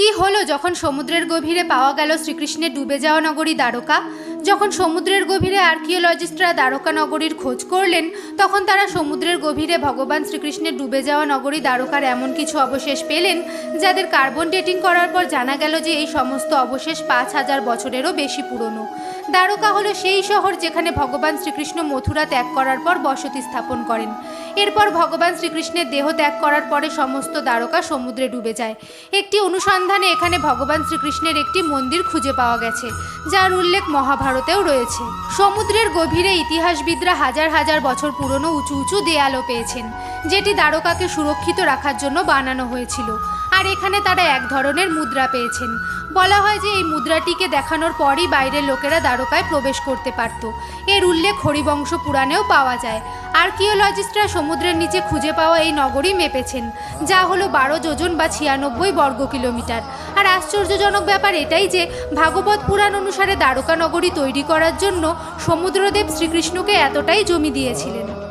কি হলো যখন সমুদ্রের গভীরে পাওয়া গেল শ্রীকৃষ্ণের ডুবে যাওয়া নগরী দ্বারকা? যখন সমুদ্রের গভীরে আর্কিওলজিস্টরা দ্বারকা নগরীর খোঁজ করলেন, তখন তারা সমুদ্রের গভীরে ভগবান শ্রীকৃষ্ণের ডুবে যাওয়া নগরী দ্বারকার এমন কিছু অবশেষ পেলেন, যাদের কার্বন ডেটিং করার পর জানা গেল যে এই সমস্ত অবশেষ পাঁচ হাজার বছরেরও বেশি পুরনো। দ্বারকা হলো সেই শহর যেখানে ভগবান শ্রীকৃষ্ণ মথুরা ত্যাগ করার পর বসতি স্থাপন করেন। এরপর ভগবান শ্রীকৃষ্ণের দেহ ত্যাগ করার পরে সমস্ত দ্বারকা সমুদ্রে ডুবে যায়। একটি অনুসন্ধানে এখানে ভগবান শ্রীকৃষ্ণের একটি মন্দির খুঁজে পাওয়া গেছে, যার উল্লেখ মহাভারতেও রয়েছে। সমুদ্রের গভীরে ইতিহাসবিদরা হাজার হাজার বছর পুরনো উঁচু উঁচু দেয়ালও পেয়েছেন, যেটি দ্বারকাকে সুরক্ষিত রাখার জন্য বানানো হয়েছিল। আর এখানে তারা এক ধরনের মুদ্রা পেয়েছেন। বলা হয় যে এই মুদ্রাটিকে দেখানোর পরই বাইরের লোকেরা দ্বারকায় প্রবেশ করতে পারত। এর উল্লেখ হরিবংশ পুরাণেও পাওয়া যায়। আর্কিওলজিস্টরা সমুদ্রের নিচে খুঁজে পাওয়া এই নগরী মেপেছেন, যা হলো বারো যোজন বা ছিয়ানব্বই বর্গ কিলোমিটার। আর আশ্চর্যজনক ব্যাপার এটাই যে, ভাগবত পুরাণ অনুসারে দ্বারকা নগরী তৈরি করার জন্য সমুদ্রদেব শ্রীকৃষ্ণকে এতটাই জমি দিয়েছিলেন।